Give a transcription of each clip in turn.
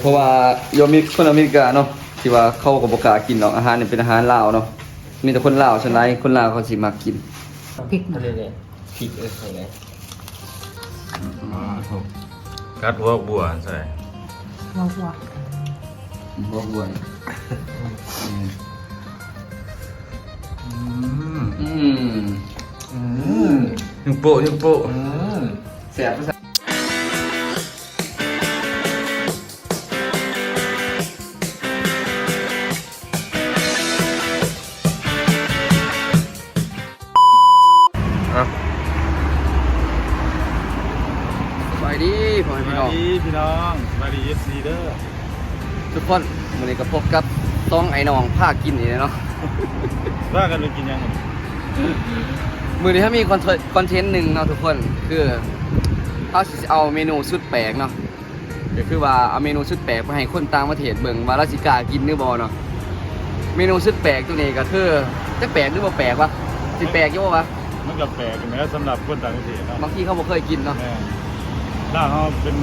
เพราะว่าโยมมีคนอเมริกาเนาะที่ว่าเขาก็บ่กล้ากินหรอกอาหารนี่เป็นอาหารลาวเนาะมีแต่คนลาวฉะนั้นคนลาวเขาสิมักกินพริกอะไรเนี่ยพริกเออใส่ไงกัดหัวบัวใส่ว้าวว้าวบ่บ่นอืมอืมอืมยังโปะยังโปะอืมแซ่บภาษา ทุกคนวันนี้ก็พบกับต้องไอ้น้องภาคกินนี่เนาะว่ากันไปกินยังไงมือนี้ถ้ามีคอนเทนต์คอนเทนต์หนึ่งเนาะทุกคนคือเขาสิเอาเมนูสุดแปลกเนาะก็คือว่าเอาเมนูสุดแปลกไปให้คนต่างประเทศเบิ่งว่าเราสิกล้ากินหรือบ่เนาะเมนูสุดแปลกตัวนี้ก็คือจะแปลกหรือบ่แปลกวะสิแปลกอยู่บ่วะมันก็แปลกอยู่แม้สำหรับคนต่างประเทศเนาะบางทีเขาบ่เคยกินเนาะแม่ล่าเขาเป็น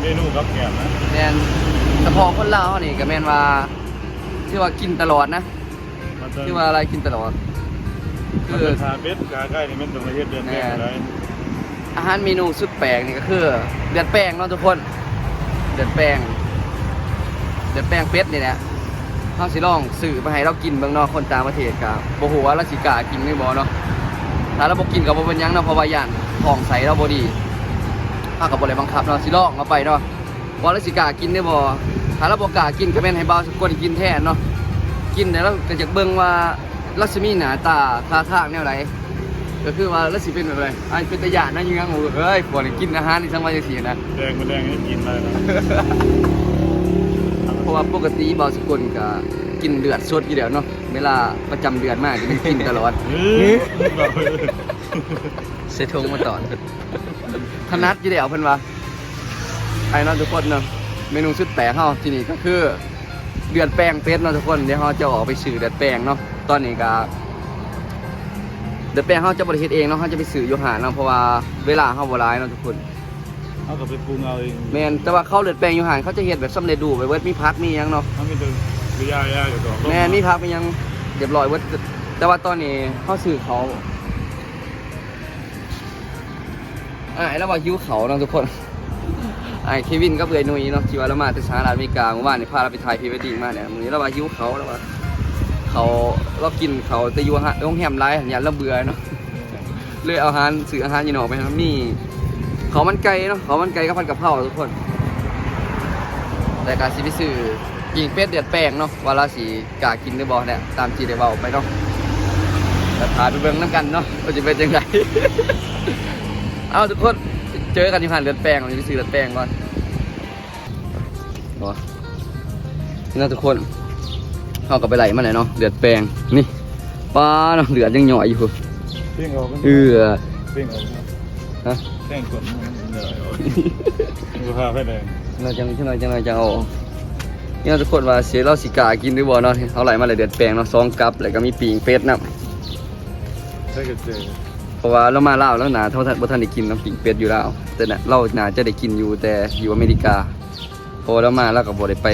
เมนูกับแกมนะแม่น เฉพาะคนลาวเขานี่ก็แม่นว่าที่ว่ากินตลอดนะมันจะที่ว่าอะไรกินตลอดมันคือจะชาเป็ดกาไก่นี่มันต้องมาเฮ็ดเดือนแรกอะไรอาหารเมนูสุดแปลกนี่ก็คือ เดือดแป้งเนาะทุกคน เดือดแป้ง เดือดแป้งเป็ดนี่แหละเขาสิลองสื่อไปให้เรากินเบางเนอกคนต่างประเทศกับบ่ฮู้ว่าเราสิกล้ากินหรือบ่เนาะถ้าเราบ่กินก็บ่เป็นหยังเนาะเพราะว่าย่านท้องใสเราบ่ดีถ้าก็บ่ได้บังคับเนาะสิลองเอาไปเนาะ ว่าเราสิกล้ากินได้บ่ถ้าเราบ่กล้ากินก็แม่นให้บ่าวสักคนกินแทนเนาะกินแล้วเราก็จะเบิ่งว่าลักษมีหน้าตาท่าทางแนวใดก็คือว่าแล้วสิเป็นแบบไรอันเป็นตะยานนะยังงั้งโอ้เอ้ยปวดกินอาหารนี่ทั้งวันจะเสียนะแดงมันแดงให้กินเลยนะเพราะว่าปกติเบาสกุลก็กินเลือดสดอยู่แล้วเนาะเวลาประจำเดือนมากจะกินตลอดเฮ้ยบอกเลยเสยทงมาตอนถนัดอยู่แล้วเพิ่นว่า ไอ้เนาะทุกคนเนาะเมนูสุดแปลกเฮาที่นี่ก็คือเดือดแป้งเป็ดเนาะทุกคนเดี๋ยวเฮาจะออกไปซื้อเดือดแป้งเนาะตอนนี้ก็เดือดแป้งเฮาจะบ่ได้เฮ็ดเองเนาะเฮาจะไปซื้ออยู่หาดเนาะเพราะว่าเวลาเฮาบ่หลายเนาะทุกคนเขาก็ไปปรุงเอาเองแมนแต่ว่าเขาเลือดแปลงอยู่ห่างเขาจะเห็ดแบบสำเร็จรูปไปเวิร์ดมีพักมีหยังเนาะเขาไม่ต้องไปย่ายาอยู่ดอกแมนมีพักมีหยังเรียบร้อยเวิร์ดแต่ว่าตอนนี้เขาสื่อเขาอ่าแล้วว่ายิ้วเขาเนาะทุกคน ไอ้เควินก็เบื่อหนุ่ยเนาะที่ว่าเรามาที่สหรัฐอเมริกาเมื่อวานนี่พาเราไปถ่ายพรีเวดดิ้งมาเนี่ยมือนเราว่ายิ้วเขาแล้วว่าเขาเรากินเขาแต่อยู่ฮะโรงแรมไรหันยันเราเบื่อเนาะเลยเอาอาหารสื่ออาหารยีนออกไปทำนี่เขามันไก่เนาะเขามันไก่กับพันกะเพราทุกคนแต่การสิไปซื้อยิงเป็ดเดือดแป้งเนาะว่าราสิกากินหรือบ่เนี่ยตามที่ได้เว้าไปเนาะแต่ถ่ายไปเบิ่งน้ำกันเนาะว่าจะเป็นยังไงเอาทุกคน เจอกันที่ผ่านเดือดแป้งเราจะไปซื้อเดือดแป้งก่อนบ่นี่นะทุกคนเข้ากับไปไหลมาเลยเนาะเดือดแป้งนี่ปลาเนาะเดือดยังหน่อยอยู่เพ่งเอาเออเพ่งเอาฮะแป้งกดมันเหนื่อยเอาดูภาพให้แดงเราจังจังเราจังเราจังเอานี่นะทุกคนว่าเสียเราสิกล้ากินหรือบ่เนาะเอาไหลมาเลยเดือดแป้งเนาะสองกับแล้วก็มีปีงเป็ดนะใช่ก็เจอ เพราะว่าเรามาลาวแล้วหนาเท่าทันบ่ทันได้กินน้ำปิงเป็ดอยู่ลาวแต่น่ะเราหนาจะได้กินอยู่แต่อยู่อเมริกาพอเรามาแล้วก็บ่ได้ไป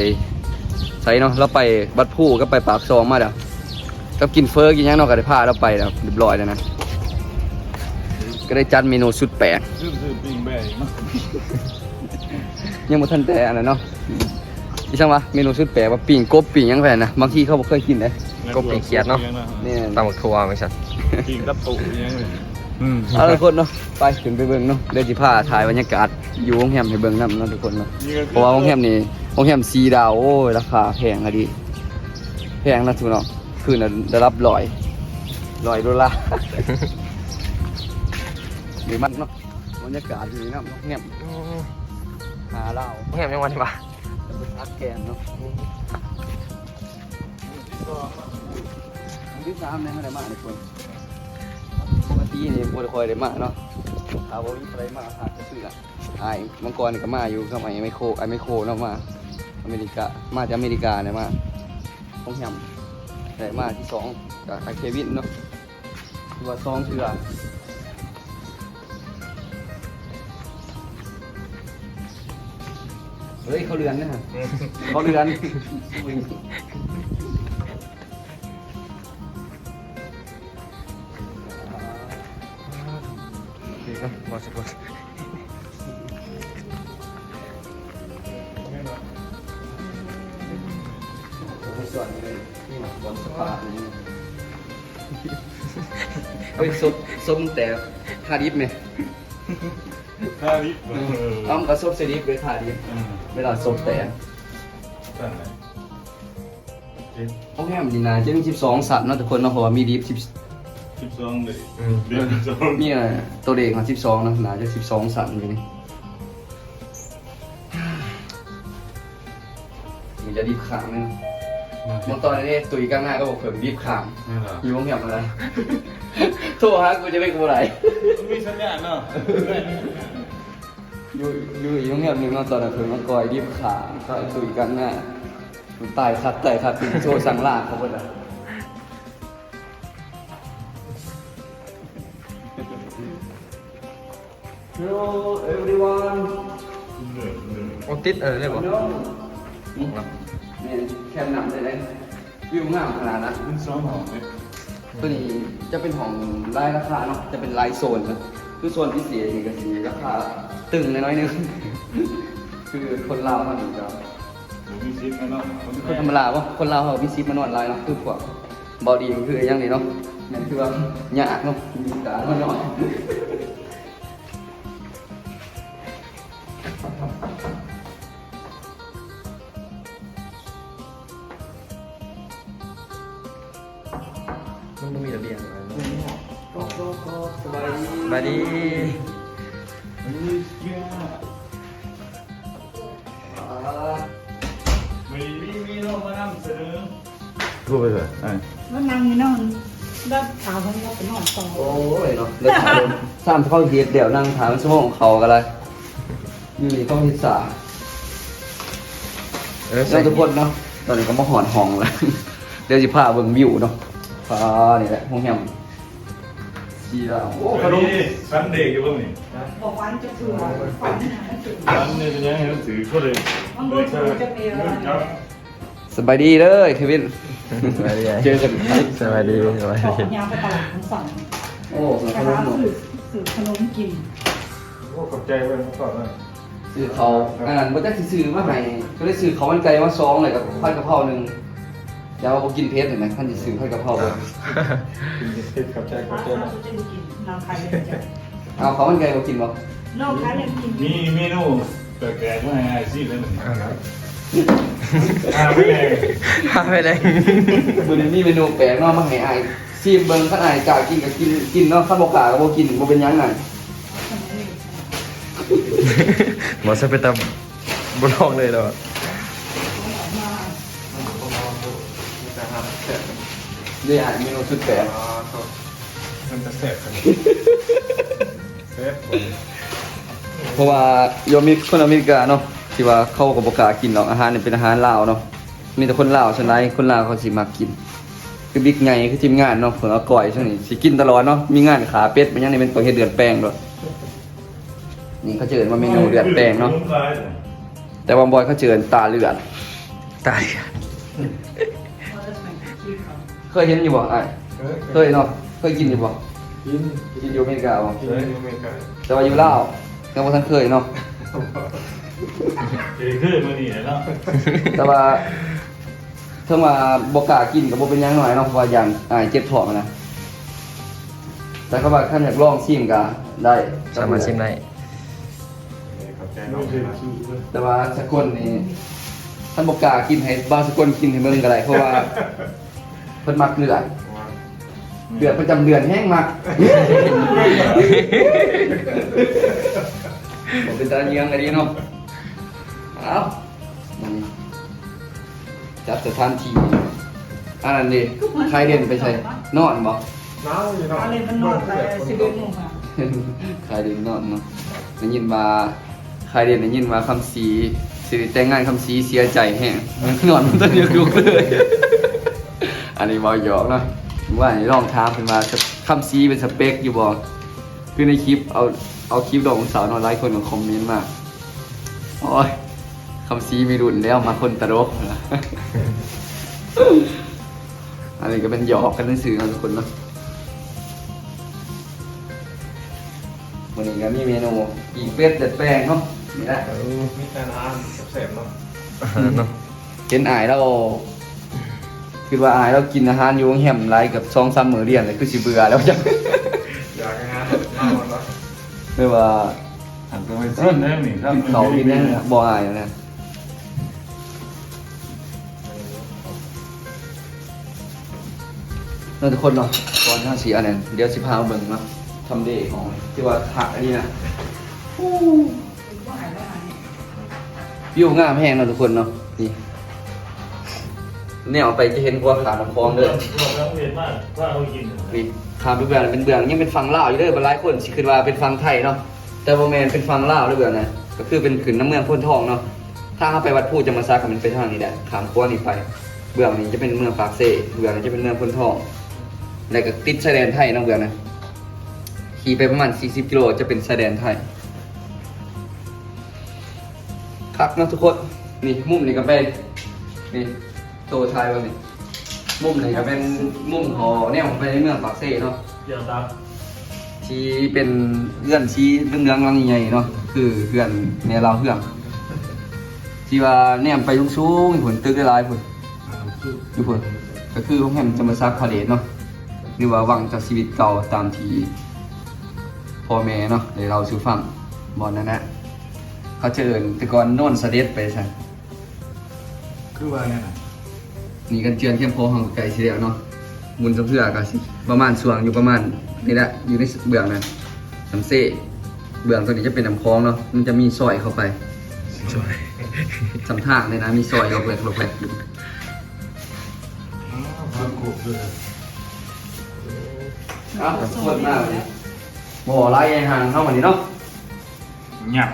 ใส่เนาะเราไปบัดผู้ก็ไปปากซองมาเด้อก็กินเฟอกินหยังเนาะก็ได้พาเราไปแล้วเรียบร้อยแล้วนะก็ได้จัดเมนูสุดแปลกซื้อซื้อปิ้งแบ่อีกเนาะยังบ่ทันแต่อันนั้นเนาะอีช่างวะเมนูสุดแปลกว่าปิ้งกบปิ้งหยังแผ่นนะบางทีเขาบ่เคยกินเลยก็ปีเขียดเนาะนี่ตำบักทัวไม่ใช่ปิ้งกระตุกยังเลยอืม เอาละทุกคนเนาะไปขึ้นไปเบิ่งเนาะเดี๋ยวสิพาถ่ายบรรยากาศอยู่โรงแรมให้เบิ่งนำเนาะทุกคนเนาะเพราะว่าโรงแรมนี่โรงแรมซีดาวโอ้ยราคาแพงอะดิแพงนะทุกเนาะคืนน่ะได้รับร้อยร้อยดอลลาร์หรือมันเนาะบรรยากาศดีนะโรงแรมหาเหล้าแง่ยังวันที่ว่าจะไปพักแกนเนาะวันที่สามเนี่ยไม่ได้มาทุกคน ปกตินี่บ่ได้ค่อยได้มาเนาะถ้าบ่มีใครมาหาจะซื้อละไอ้มังกรนี่ก็มาอยู่กับไอไมโครไอ้ไมโครเนาะมา อเมริกา มาจากอเมริกาเนี่ยมาต้องแฮมแต่มาที่สองกับไอเควินเนาะคือว่าสองเถื่อเฮ้ยเขาเรือนนะฮะเขาเรือน นาะบอสกุลส่วนนี้เลยนี่หมักบอลสปาร์นี่เฮ้ยซบซบแต่ทาดิฟไหมห้าลิฟต้อมก็ซบเซดิฟเลยทาดิฟเวลาซบแต่นั่นแหละเจ็ดห้องแฮมนี่นะจะมี12สัตว์นะทุกคนนะเพราะว่ามีดิฟสิบ สองเลยอืม เดือนสิบสองมีอะไรตัวเด็กของ12นะน่าจะ12สัตว์อยู่นี่มันจะดิฟขางนึงเมื่อตอนนี้ตุยก้างหน้าก็บอกเผื่อดิฟขางนี่เหรออยู่ห้องแฮมอะไรโทรหากูจะไม่กูอะไรมีสัญญาณเนาะอยู่อยู่อีกโรงแรมหนึ่งเนาะตอนนั้นเพิ่นมากอยรีบขาก็ตุยกันน่ะมันตายคัดตายคัดเป็นโชว์สังลาเขาเพิ่นอะ Hello everyone เดือนเดือนโอ้ติดเออเลย Hello นี่นี่แค่นำได้เลยวิวงามขนาดนั้นเป็นสองหอเนี่ยตัวนี้จะเป็นของรายราคาเนาะ จะเป็นรายโซนนะคือโซนพิเศษนี่ก็สีราคาตึงน้อยๆนึง คือคนลาวมันจะผมมีซิปนะเนาะคนคนธรรมดาว่าคนลาวเขามีซิปมานวดลายเนาะ คือพวกบอดี้มันคืออยังนี้เนาะนั่นคือว่าหยากเนาะมีการมานวดมัามสามเข้าเฮ็ดเดี๋ยวนั่งถามชั่วโมงของเขากันเลยอยู่นี่ต้องทิศสามเออเราทุกคนเนาะตอนนี้ก็มาหอนห้องแล้ว เดี๋ยวจะพาเบิ่งวิวเนาะพานี่แหละห้องแฮมเชียร์โอ้โอ้ขขนนมมสันเด็กอยู่บ้างนี่บอกวันจะถือฝันนะถือสันเนี่ยจะยังให้หนังสือก็เลยเลยใช่ครับสบายดีเลยเควินสบายดีเจอกันสบายดีสบายขอดียาวไปตลาดทั้งสองโอ้ขกนระมลาเนาะ สื่อสื่อขนมกินโอ้ขอบใจเว้ยขอบใจซื้อเขาอันนั้นบ่จักสิซื้อมาให้ก็เลยซื้อเขาวมันไก่มาซองเลยกับผัดกะเพราหนึงอย่าว่าบ่กินเผ็ดเห็นไหมท่านสิซื้อผัดกะเพราเบิ่งขอบใจขอบใจเราจะกินนางไทยเลยจ้ะเอาเขาวมันไก่บ่กินบ่นอกจากยังกินมีเมนูแปลกๆมาให้ซีเลยมันอ่าไม่แรงพาไปเลย มื้อนี้มีเมนูแปลกเนาะมาให้อาย ซีมเบิ่งคันอายกล้ากินก็กินกินเนาะคันบ่กล้าก็บ่กินบ่เป็นหยังนั่นหมอจะไปตามบนห้องเลยเหรอนี่อะเมนูสุดแปลกมันจะแสบกันแสบเพราะว่าโยมมีคนอเมริกาเนาะที่ว่าเขาก็บ่กล้ากินหรอกอาหารนี่เป็นอาหารลาวเนาะมีแต่คนลาวส่วนใหญ่คนลาวเขาสิมักกิน คือบิ๊กไงคือทีมงานเนาะเพิ่นเอาก่อยช่วงนี้สิกินตลอดเนาะมีงานขาเป็ดมันยังนี่เป็นตัวเฮ็ดเดือนแป้งด้วยนี่เขาเจอมาเมนูเดือนแป้งเนาะแต่ว่าบอยเขาเจอตาเลือดตายเคยเห็นอยู่บ่อ้ายเคยเนาะเคยกินอยู่บ่กินกินอยู่อเมริกาบ่กินอเมริกาแต่ว่าอยู่ลาวยังบ่ทันเคยเนาะเอ้ยคือมื้อนี้เนาะแต่ว่า ถ้ามาบกล้ากินกับโบเป็นหยังหน่อยเนาะเพราะว่าอย่างอายเจ็บท้องนะแต่เขาว่าขั้นอยากลองชิมก็ได้สามารถชิมได้ขอบใจน้องครับแต่ว่าสกลนี่ท่านบกล้ากินให้บางสกลกินให้เบิ่งก็ได้เพราะว่าเพิ่นมักเลือดเลือดประจำเดือนแห้งมักผมเป็นตาเยียงอะไรดีเนาะ เอามัน จัดสถานที่อันนั้นดิใครเด่นไปใช่นอนบ่น้าวอยู่เนาะอะไรมันนอนไปสิบเอ็ดโมงค่ะขายเด่นนอนเนาะได้ยินว่าขายเด่นได้ยินว่าคำสีสิริแต่งงานคำสีเสียใจแห้งนอนมันต้องยกลุกเลยอันนี้บอหยอกเนาะว่าอันนี้ลองถามเป็นว่าคำสีเป็นสเปคอยู่บ่คือในคลิปเอาเอาคลิปดอกของสาวนอนไลฟ์คนของคอมเมนต์มาโอ้ย คำซีมีรุ่นแล้วมาคนตลกนะอันนี้ก็เป็นหยอกกันหนังสือนะทุกคนเนาะวันนี้ก็มีเมนูอีกเป็ดเด็ดแป้งเนาะนี่แหละมีแต่น้ำแสบๆเนาะเนาะเห็นอายเราคือว่าอายเรากินอาหารอยู่โรงแฮมไรกับซองซ้ำมือเรียนเลยคือสิเบื่อแล้วจังอยากงานมากกว่าไม่ว่าอันก็ไม่สิ้นนะนี่กินเขากินแน่บ่อายนะ เราทุกคนเนาะก่อนห้าสีอันนั้นเดี๋ยวสิพาเบิ่งเนาะทำเดย์ของที่ว่าถักอันนี้นะวิวงามแห้งเนาะทุกคนเนาะนี่เนี่ยเอาไปจะเห็นกว่าขาลำคลองเลยบอกแล้วเห็นมากว่าเขากินนี่ทาเบื้องเป็นเบื้องยังเป็นฟังเล่าอยู่เด้อบหลายคนสิคิดว่าเป็นฟังไทยเนาะแต่บ่แมนเป็นฟังลาวเด้อเบื้องนะก็คือเป็นขึ้นน้ำเมืองพ้นทองเนาะถ้าเข้าไปวัดพูจะมาซักมันไปทางนี้แหละขามขั้วนี้ไปเบื้องนี้จะเป็นเมืองปากเซ่เบื้องนี้จะเป็นเมืองพ้นทอง แล้วก็ติดชายแดนไทยเนาะเบื้องนะขี่ไปประมาณ 40 กิโลจะเป็นชายแดนไทยคักเนาะทุกคน นี่มุมนี้ก็เป็นนี่โตไทยวันนี้มุมไหนก็เป็นมุมหอแนวไปในเมืองปากเซ่เนาะเดี๋ยวตับที่เป็นเพื่อนชี้เรื่องเรื่องๆหลังใหญ่ๆเนาะคือเพื่อนแม่เราเพื่อนที่ว่าแนมไปสูงๆผลตึกได้หลายผลอยู่ผลก็คือของแฮมจะมาซักพาเลทเนาะ หรือว่าหวังจากชีวิตเก่าตามที่พ่อแม่เนาะได้เราสู่ฟังบอลนั่นนะเขาเจริญแต่ก่อนโน่นเสด็จไปใช่คือว่าไงนะนี่กันเจือนเข้มโพของไก่เสียเนาะมุนสะเพื่อกันสิประมาณส่วงอยู่ประมาณนี่แหละอยู่ในเบื้องนั้นน้ำเซ่เบื้องตัวนี้จะเป็นน้ำคลองเนาะมันจะมีซอยเข้าไปสวยสำทางเลยนะมีซอยเราแหวกเราแหวกอยู่พักกุบ เลยอ้าวสวยมากเลยบ่อไล่ห่างเข้ามานี่เนาะหยับ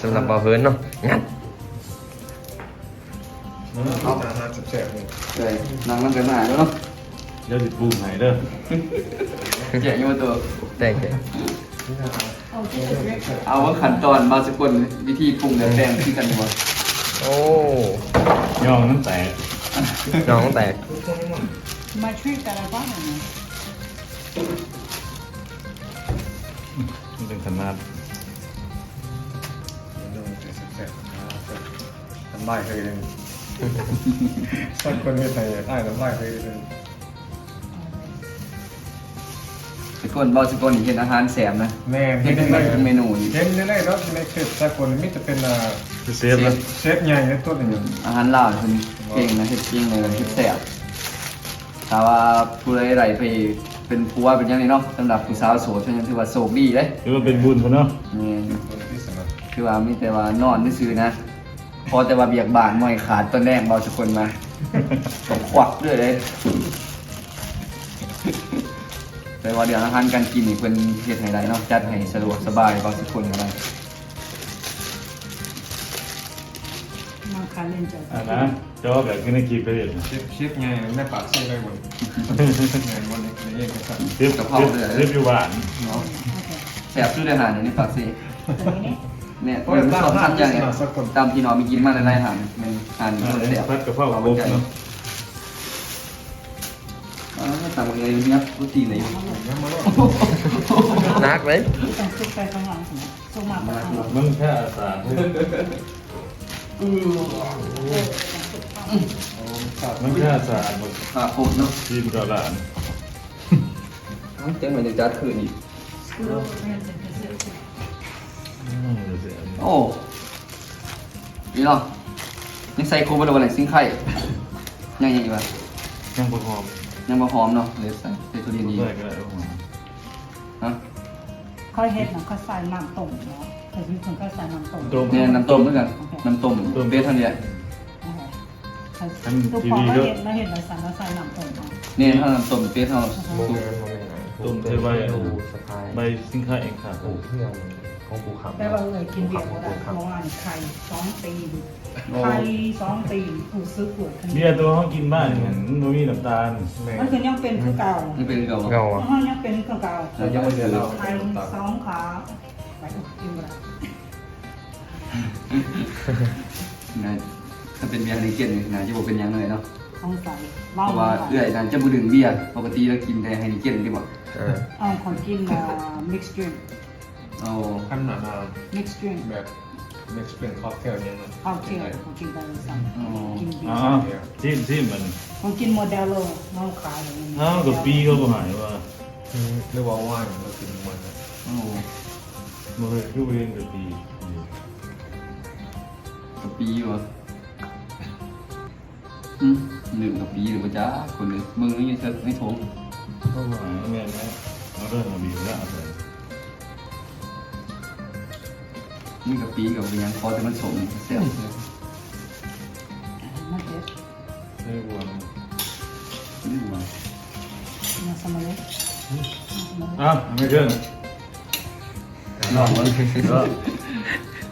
สำหรับบ่าวเพิ่นเนาะงัดเอาแต่น้ำแสบๆเลยเลยนั่งมันกันหนาแล้วเนาะเดี๋ยวติดปรุงไหนเด้อแจกอยู่ตัวแต่แกเอาที่จะเรียกเอาว่าขั้นตอนมาสกุลวิธีปรุงแบบแปลงที่กันอยู่บ่โอ้ย่องน้ำแตกน้องแตก มาช่วยแต่ละบ้านนะมันเป็นขนาดน้ำลายเคยเลยสักคนไม่ใส่ได้น้ำลายเคยเลยสกุลบ่สกุลนี่เห็นอาหารแสมนะแม่เห็นเป็นเป็นเมนูนี่เห็นได้แล้วในคลิปสักคนมิจะเป็นคือเซฟแล้วเชฟใหญ่ในต้นหนึ่งอาหารลาวคนเก่งนะเฮ็ดเก่งเลยเฮ็ดแซ่บ ถ้าว่าผู้ใดใดไปเป็นผัวเป็นหยังนี่เนาะสำหรับผู้สาวโสดเพิ่นถือว่าโชคดีเด้ถือว่าเป็นบุญคนเนาะนี่คนที่สนับคือว่ามีแต่ว่านอนซื่อๆนะพอแต่ว่าเบียกบานม่อยขาดต้นแรกเบาสักคนมาตกควักด้วยเลยแต่ว่าเดี๋ยวอาหารการกินนี่เพิ่นเฮ็ดให้ได้เนาะจัดให้สะดวกสบายเบาสักคนก็ได้ มาคาเล่นใจอ่านะจอแบบกินในคลิปไปเลยเชฟเชฟใหญ่แม่ปากใส่ได้หมดงานวันนี้ในเองก็สั่งเซฟเซฟเซฟอยู่บ้านเนาะโอเคแซ่บสุดอาหารในปากซีตัวนี้เนี่ยมันสองทำอย่างเนี่ยตามที่น้องมีกินมาในรายอาหารมันอาหารอ่ามันแซ่บพัดกระเพราะลบเนาะอ่าตามเลยเนี่ยโปรตีนเลยยังมาแล้วนักเลยต้องซุกไปข้างหลังสิซุกมาข้างหลังมันแค่สา รมันแค่สารหมดปลาโคตรเนาะทีมกับหลานเจ๊งเหมือนจะจัดคืนอีกโอ้นี่เนาะนี่ใส่โคบโลอะไรซิงไข่ยังยังอีกวะยังประกอบยังมาหอมเนาะเลยใส่ใส่ตัวดีดีได้ก็ได้ประมาณฮะเห็ดนะเขาใส่น้ำต้มเนาะ แต่ที่คนเขาใส่น้ำต้มต้มเนี่ยน้ำต้มเหมือนกันน้ำต้มเบสเท่านี้ทุกคนมาเห็นมาเห็นเราใส่เราใส่น้ำต้มเนาะนี่ถ้าน้ำต้มเบสเท่าโมเมนต์โมเมนต์ต้มใช้ใบปูสะพายใบซิงค่าเองค่ะปูเพื่อนของปูขับแต่ว่าเอ่ยกินเบียร์ก็ได้เพราะว่าไข่สองตีนไข่สองตีนผู้ซื้อขวดเบียร์ตัวเขากินบ้านเนี่ยมันมีน้ำตาลแม่มันคือยังเป็นคือเก่านี่เป็นเก่าเงาอะมันยังเป็นคือเก่า เรายังไม่เดือดเราไข่สองขา ไปกินไปเนะถ้าเป็นเบียร์ในเกียนนี่นะจะบอกเป็นหยังเลยเนาะต้องใส่เพเหล้าราะว่าเอื้อยนั่นจะบ่ดื่มเบียร์ปกติเรากินแต่ไฮนิเกนดีกว่าเออเอาคนกินอ่า mixed drink เอาขั้นหนา mixed drink แบบ mix เป็นค็อกเทลยังไงข้าวเที่ยวคนกินไปสั่งกินเบียอ๋อร์ที่ที่มันคนกินโมเดลโลน้องขายอย่างนี้อ้าวกับปีก็บ่หายว่า หรือว่าว่างเรากินมันนะโอ้ มันคือคือเรียนกับปีกะปีวะอืมดื่มกะปีหรือว่าจ้าคนเลยมึงไม่ยังเชิดไม่ทงก็บ่หายแม่นไหมเอาเรื่องมาบีบแล้วเอาไปนี่กะปีกับเป็นหยังพอแต่มันสมเสียบเลยนั่นเด็ดไม่บวมนี่หว่ามาสมัยอ้าวไม่เกิน ลองมันก็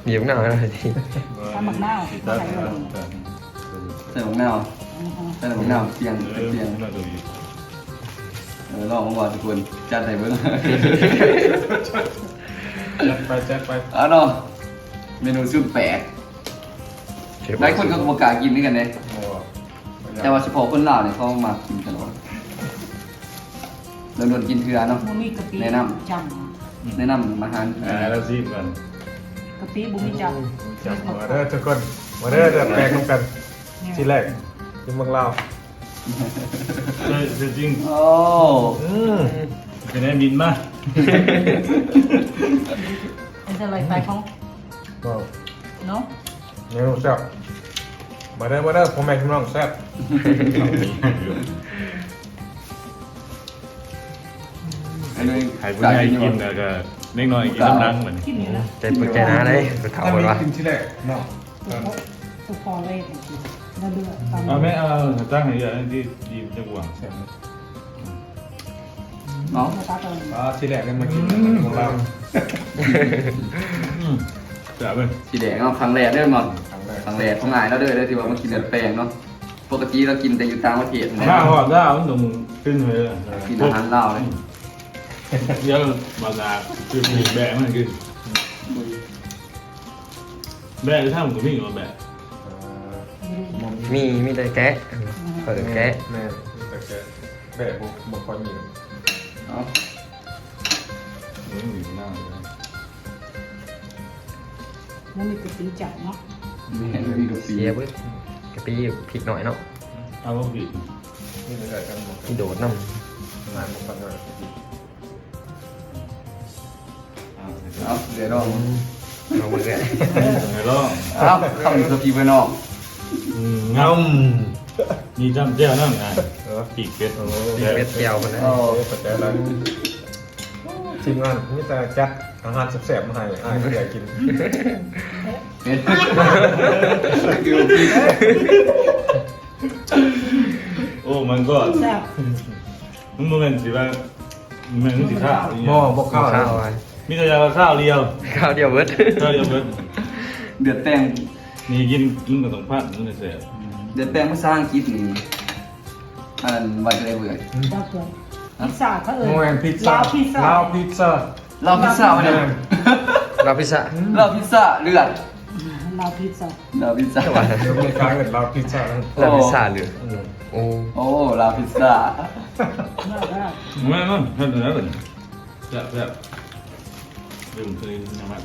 หยิบหน่อยเลยทีทำหมักหน้าติดใส่ตามเลยใส่หมวกหนาวใส่หมวกหนาวเสียงเออเสียงน่าจะดีเออลองมาก่อนทุกคนจัดใส่เบิ้งจัดไปจัดไปเอะเนาะเมนูซุปแปลกหลายคนก็บอกกล้ากินด้วยกันเลยโอ้แต่ว่าเฉพาะคนลาวเนี่ยเขามากินตลอดเราโดนกินเทือเนาะบุมีกะปิแนะนจ แนะนำอาหารอ่าแล้วซีบกันำกะปิบุมีจำจับมาเด้อทุกคนมาเด้อเดือดแปลงน้ำกันทีแรกกินเมืองลาวเออจริงโอ้อืมเป็นไงบินมาเป็นอะไรไปของว้าวเนาะเมนูแซ่บมาเด้อมาเด้อพ่อแม่พี่น้องแซ่บ อ้เลยใครผู้ใหญ่กินแล้วก็เล็กน้อยกินน้ำลังเหมือนกินนี่นะใจปึกใจนะเลยไปเข่าถ้าหมมีดวะกินที่แรกเนาะตัวพอเลยกินแล้วเดือดตามเอาแม่เอาตั้งให้เยอะที่ดีจังหวะแซ่บเนาะตาเติมอ่าที่แรกเนี่ยมากินเมืองลาวจับไปสีแดงเนาะครั้งแรกเด้อมั้งครั้งแรกครั้งแรกของงายแล้วเด้อได้ที่ว่ามากินเดือดแปลงเนาะปกติเรากินแต่อยู่ต่างประเทศนะถ้าหอดได้มันต้องขึ้นเลยกินอาหารลาวเลย เยอะบานาคือมีแบะมันคือแบะถ้าผมก็มีกับแบะเอ่อมีมีแต่แกะเปิดแกะแม่แต่แกแม่บุกบุกคอยมีเนาะมันอยู่หน้าเลยแล้วมีกะปิจับเนาะไม่เห็นมีกะปิเสียเว้ยกะปิพริกหน่อยเนาะเอาว่าผิดนี่จะได้กันหมดที่โดดน้งานมันกันเเอาเดี๋ยวลองำเอามือแกะไงล่ะเอาเข้าอีกสักทีไปน้องงามมีจำเจ้านั่งไงเออปีกเป็ดโอ้เป็ดเจียวมันนะเอาโหปัจจัยอะไรทีมงานนี่แต่จัดอาหารแซ่บๆมาให้อ้ายอยากกินเป็นอยู่ปีกโอ้ มันก็แซ่บมันมันสิว่ามันสิข้าวหม้อบอกข้าวข้าวไว้ มีแต่ยาข้าวเดียวข้าวเดียวเบิดข้าวเดียวเบิดเดือดแป้งนี่กินกินกับตรงพัดมันเลยเสียเดือดแป้งภาษาอังกฤษนี่อันว่าจะได้เบื่อจับเลยพิซซ่าเขาเอ่ยโมแอนพิซซ่าลาวพิซซ่าลาวพิซซ่าเราพิซซ่ามาเนี่ยเราพิซซ่าเราพิซซ่าเลือดลาวพิซซ่าเราพิซซ่าว่าเดี๋ยวมีการเห็นลาวพิซซ่าแล้วเราพิซซ่าเหลือโอ้โอ้เราพิซซ่าน่ารักไม่ไม่ท่านนั้ ดื่มคืนน้ำมัน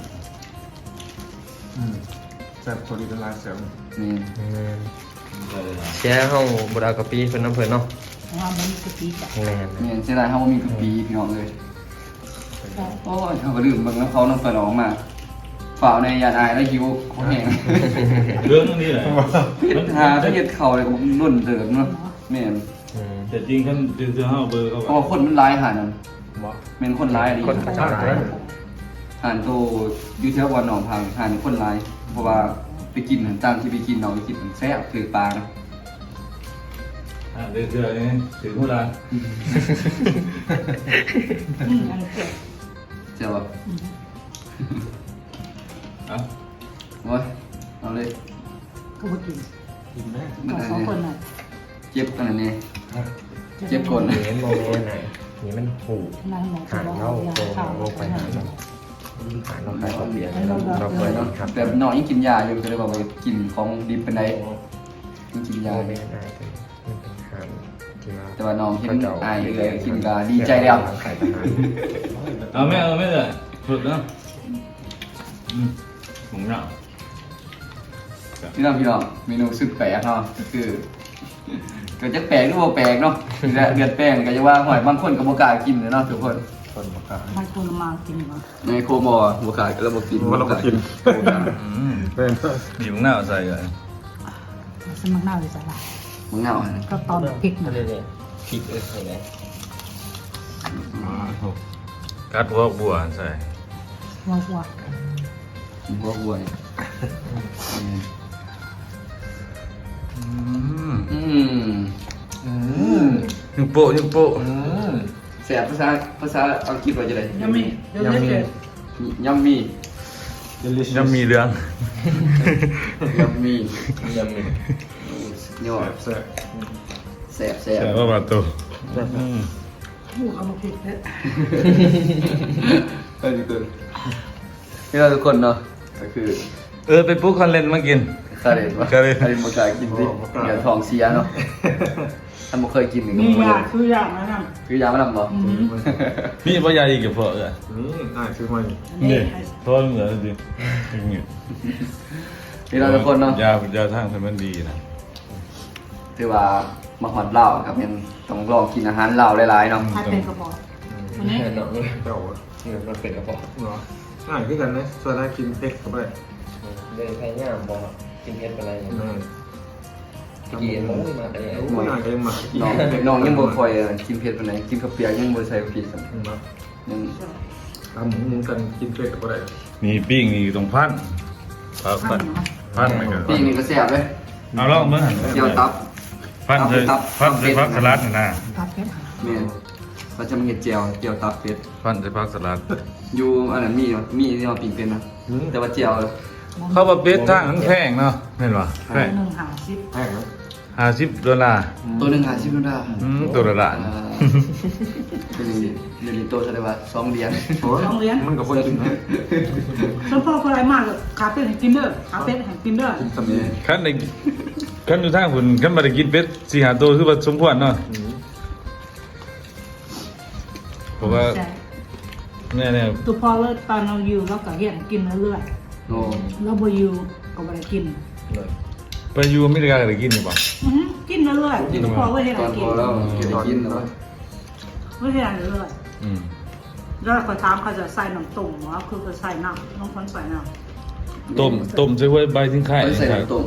อืมแซ่บพอดีเป็นลายเสริมนี่อืมใช่เลยเชียร์ห้องบุดากะปิเพิ่นน้ำเพิ่นเนาะว่ามันมีกะปิจับแม่นนี่เสียดายเขาบ่มีกะปิพี่น้องเลยโอ้ยเขาก็ลืมเบิ่งแล้วเขาน้ำเปิดออกมาฝ่าวในยานอายแล้วหิวเขาแห้งเรื่องนี้แหละมันหาถ้าเฮ็ดเข่าเลยก็รุ่นเติมเนาะแม่นอืมแต่จริงขั้นจริงๆห้าเบอร์เขาเพราะว่าคนมันร้ายหานั่นเหมาะแม่นคนร้ายอะดิคนเขาเจ้าหลาย หานโตอยู่แถววันหนองพังหานคนร้ายเพราะว่าไปกินหันตามที่ไปกินเราไปกินมันแซ่บถือปลาเนาะอ่าเรื่อยๆนี่ถึงเวลาอืมอันนี้เจ็บเจ้าแบบอืมอะโอ้ยเอาเลยก็บ่กินกินแม่มันก็อะไรสองเนี่ยคนน่ะเจ็บขนาดนี้เจ็บก่อนเห็นโมเมนต์ไหนนี่มันหูนายหมอจะหางบอกเรายาโตข้าวลงไปหาเราอ เราขายข้าวเปียกเราเราเราเคยเนาะครับแต่น้องยังกินยาอยู่ก็เลยบอกว่ากินของดิบเป็นไดยังกินยาไม่อยู่ได้เลยมันเป็นคำที่ว่าแต่ว่าน้องเห็นอายเลยกินกาดีใจแล้วขายทหารเอาไม่เอาไม่เลยสุดเนาะอืมผมเนาะพี่น้องพี่น้องเมนูสุดแปลกเนาะก็คือก็จะแปลกหรือว่าแปลกเนาะเดือดเดือดแป้งก็จะว่าหอยบางคนก็บ่กล้ากินเลยเนาะทุกคน คนบอกว่ามันคนมากินมาในโคมอบ่กล้าก็แล้วบ่กินมันเราก็กินบ่กล้าอืมเป็นบีบหน้าใส่เลยสมัครหน้าเลยจ้ะล่ะมึงเหงาอะนะก็ตอนพริกนะพริกเออใส่ไหนกัดพวกบัวใส่ว่าว่ากินพวกวัวเนี่ยอืมอืมอืมอืมยังโปะยังโปะอืม แซ่บภาษาภาษาอังกฤษว่าจะได้ยังมีเดี๋ยวเด็ดยัมมี่ยังมีเรื่องยัมมี่ยังมียอดแซ่บแซ่บแซ่บแต่ว่าประตูผู้เอามาผิดแล้วเออดีเกินนี่เราทุกคนเนาะก็คือเออไปปุ๊กคอนเลนมากินคาเรนวะคาเรนคาเรนบ่กล้ากินสิเดี๋ยวท้องเสียเนาะ ท่านบ่เคยกินนี่ก็มีบ่ยารู้คือยานะนั่นคือยามันนำบ่อืมมีปัญญาอีกกับพ่อเออนี่อ่ายซื้อมาอยู่อันนี้นี่พ่อเหมือนดิอย่างเงี้ยนี่เราทุกคนเนาะยายาทางเป็นมันดีนะถือว่ามาฮอดลาวครับยังต้องลองกินอาหารลาวหลายๆเนาะใครเป็นกระบอกอันนี้เนาะเจ้าเนี่ยมันเป็นกระป๋องเนาะอ่ายคือกันนะส่วนได้กินเผ็ดเข้าไปเดินแค่ย่ามบอกกินเพชรอะไรนั่ นกี่โมงมาแต่เนี่ยโอ้ยอ่ายก็ยังหมักน้องน้องยังบ่ค่อยกินเผ็ดปานใดกินข้าวเปียกยังบ่ใส่พริกครับเนาะยังทำหมูกันกินเผ็ดเข้าไปนี่ปิ้งนี่ตรงพันพันท่านเนาะพันไหมกันปิ้งนี่ก็แซ่บเลยเอาลองเมื่อหันเจียวตับพันเลยพันเลยพักสลัดนะตัดเพชรแม่นเราจะมาเฮ็ดเจียวเจียวตับเป็ดพันเลยพักสลัดอยู่อันนั้นมีเนาะมีที่เราปิ้งเป็นนะแต่ว่าเจียวเข้ามาเป็ดทางมันแพงเนาะเห็นป่ะแพงหนึ่งหาสิบแห้งนะ ห้าสิบดอลลาร์ตัวหนึง50ดอลลาร์อืมตัวละล้าน อ่าเป็นเดี๋ยวนี้โตแสดงว่าสองเหรียญโอ้ยมันกับคนกินนะสมพ่อคนไรมากคาเฟ่แห่งกินเด้อคาเฟ่แห่งกินเด้อกินสำเนียงขั้นในขั้นอยู่ทางคุณขั้นมาได้กินเป็ดสี่หาตัวคือว่าสมควรเนาะเพราะว่าเนี่ยเนี่ยตัวพ่อเลิกตอนเราอยู่เราก็เห็นกินเรื่อยโอ้ๆเราบ่อยู่ก็บ่ได้กิน ไปอยู่อเมริกาก็ได้กินอยู่ป่ะอื้อหือกินเรื่อยๆตัวพ่อก็เห็นตอนกิพนอแล้วเก็บได้กินแล้วไม่เห็นเรื่อยอืมๆแล้วคอยถามเขาจะใส่น้ำต้มว่าคือเขาใส่น้ำน้องคนใส่น้ำต้มต้มใช้ไว้ใบทิ้งไข่ไม่ใส่น้ำต้ม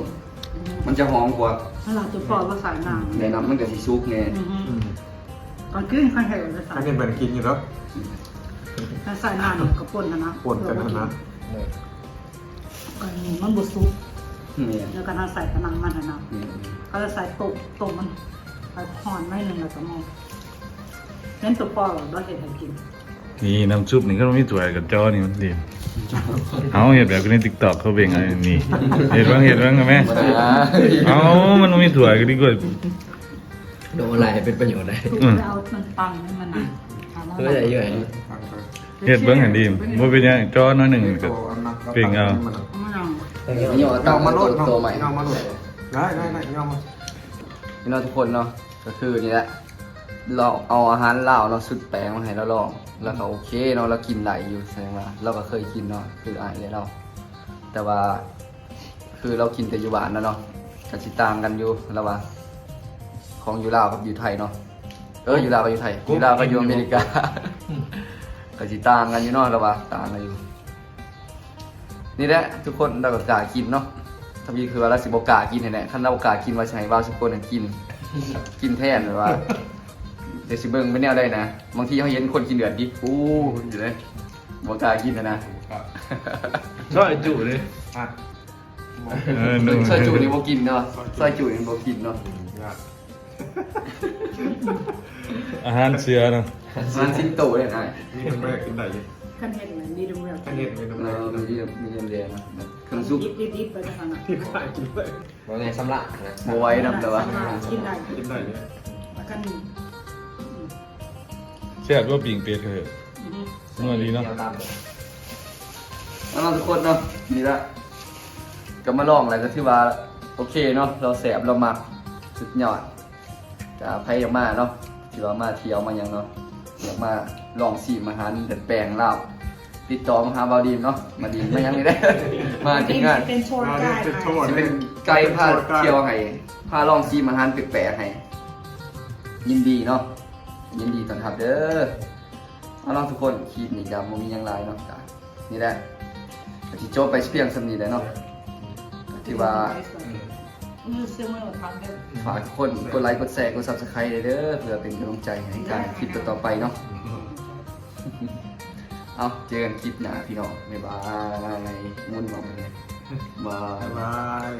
มันจะหอมกว่าแล้วเราตัวพ่อก็ใส่น้ำในน้ำมันก็สิซุกไงอือหือตอนกินข้าวเหนียวจะใส่ถ้ากินเป็นกินอยู่แล้วถ้าใส่น้ำกับป่นนะนะปนกันนะนะอันนี้มันบดซุปนี่ แล้วก็ทางใส่กระนังมันนะนะนี่เขาจะใส่ต้มต้มมันใส่ห่อนไม่หนึ่งแล้วก็มองเน้นตัวพ่อเราได้เห็นให้กินนี่น้ำซุปนี่ก็มีถั่วกับจอนี่มันดีเอาเห็ดแบบในติ๊กต็อกเขาเบ่งอะไรนี่เห็ดบ้างเห็ดบ้างไหมมาเลยนะเอามันบ่มีถั่วก็ดีกว่าโดนอะไรเป็นประโยชน์ได้ทุกจะเอามันปังให้มันนะถามว่าเพื่ออะไรเยอะฟังไปเห็ดเบิ้งเห็นดีบ่เป็นหยังจอน้อยหนึ่งก็โตอันนักเปลี่ยนเอา เอามาลองนี่เอาตั้งมาโลดตัวใหม่เอามาโลดได้ได้ได้เอามานี่เราะทุกคนเนาะก็คือนี่แหละเราเอาอาหารลาวเนาะสุดแปลงมาให้เราลอง แล้วก็โอเคเนาะเรากินไหลอยู่แสดงว่าเราก็เคยกินเนาะคืออายเลยเราแต่ว่า คือเรากินแต่อยู่บ้านนะเนาะก็สิต่างกันอยู่ระหว่างของอยู่ลาวกับอยู่ไทยเนาะเอออยู่ลาวกับอยู่ไทยอยู่ลาวกับอยู่อเมริกาก็สิต่างกันอยู่เนาะระหว่างต่างกันอยู่ นี่แหละทุกคนเราก็กล้ากินเนาะถ้ามีคือว่าเราสิบกล้ากินแน่ๆคันเรากล้ากินว่าใช่ว่าทุกคนน่ะกิน กินแทนแบบว่าเดี๋ยวสิเบิ่งไม่แน่ได้นะ บางทีเขาเห็นคนกินเดือดดิอู้อยู่เลยบกล้ากินนะนะ ซอยจุเลยอะเออนุ่มซอยจูนี่บกินเนาะซอยจูนี่บกินเนาะยากอาหารเสือเนาะ มันสิงโตเลยนะ นี่เป็นแม่กินได้ยัง กันเห็นเหมือนดีดูเรื่องอันนี้เป็นเอแม่อมันมีมีเงินเดือนนะเครื่องซุปดิบดิบๆไปทางนั้นที่ได้กินได้ว่าไงสำลักนะบไว้นำแต่ว่ากินได้กินได้เนี่ยแล้วก็นี่แซ่บกว่าปิ่งเป็ดเถอะอือหือเมื่อนี้เนาะตามแล้วเราทุกคนเนาะนี่ละก็มาลองอะไรก็ถือว่าโอเคเนาะเราแสบเรามักสุดยอดจะพยายามมาเนาะถือว่ามาเที่ยวมาหยังเนาะอยากมาลองสีมาหารเดินแปลงลาว ติดต่อมาหาบาวดีมเนาะมาดีมไม่ยังไม่ได้ มาทีมงานเป็นโชว์กายเป็นโชว์จะเป็นไกด์พาเที่ยวให้พาลองซีมอาหารแปลกๆให้ ยินดีเนาะยินดีต้อนรับเด้อเอาล่ะทุกคนคลิปนี้จะบ่มีหยังหลายเนาะจ้ะนี่แหละก็สิจบไปเพียงสำนี้แหล้วเนาะก็ถือว่า มือซื้อมือทำได้ฝากทุกคนกดไลค์กดแชร์กด Subscribe เด้อเพื่อเป็นกำลังใจให้การคลิปต่อๆไปเนาะ เอาเจอกันคลิปหน้าพี่น้องบ๊ายบายมุ่นบองเลยบายบ๊ายบาย